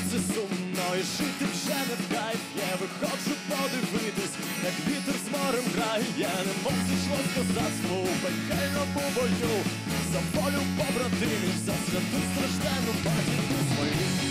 серці сумно і жити вже не в кайф. Я виходжу подивитись, як вітер з морем грає. Я не мог зійшло з козацтва у пекельному бою. За волю побратимів, за святу страждену батьків свою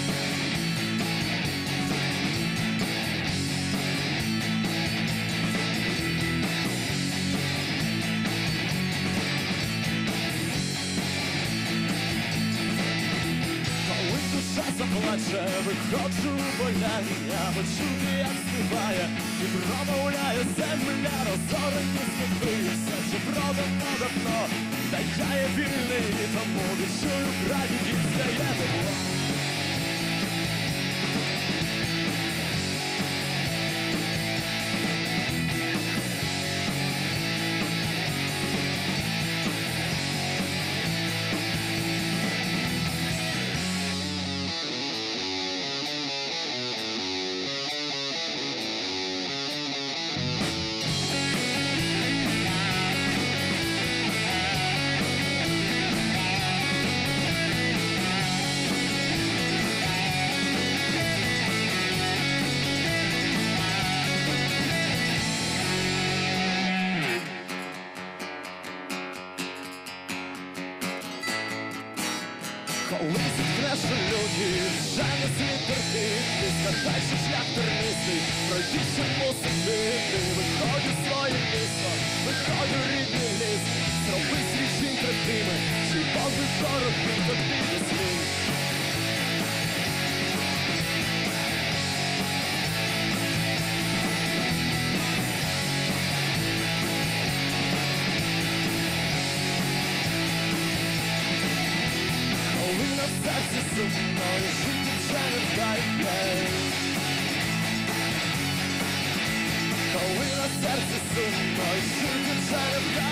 заплаче, виходжу у поляння, почути, як співає, і промовляє земля, розорені світи, все що продано давно, та я є вільний, тому відчую прадідів Коли зіткнеш люди, вже не слід ти Згадай, що шлях тернистий, пройти ще мусити, ти Виходь Коли на серці сумно і жити вже не вдає Коли на серці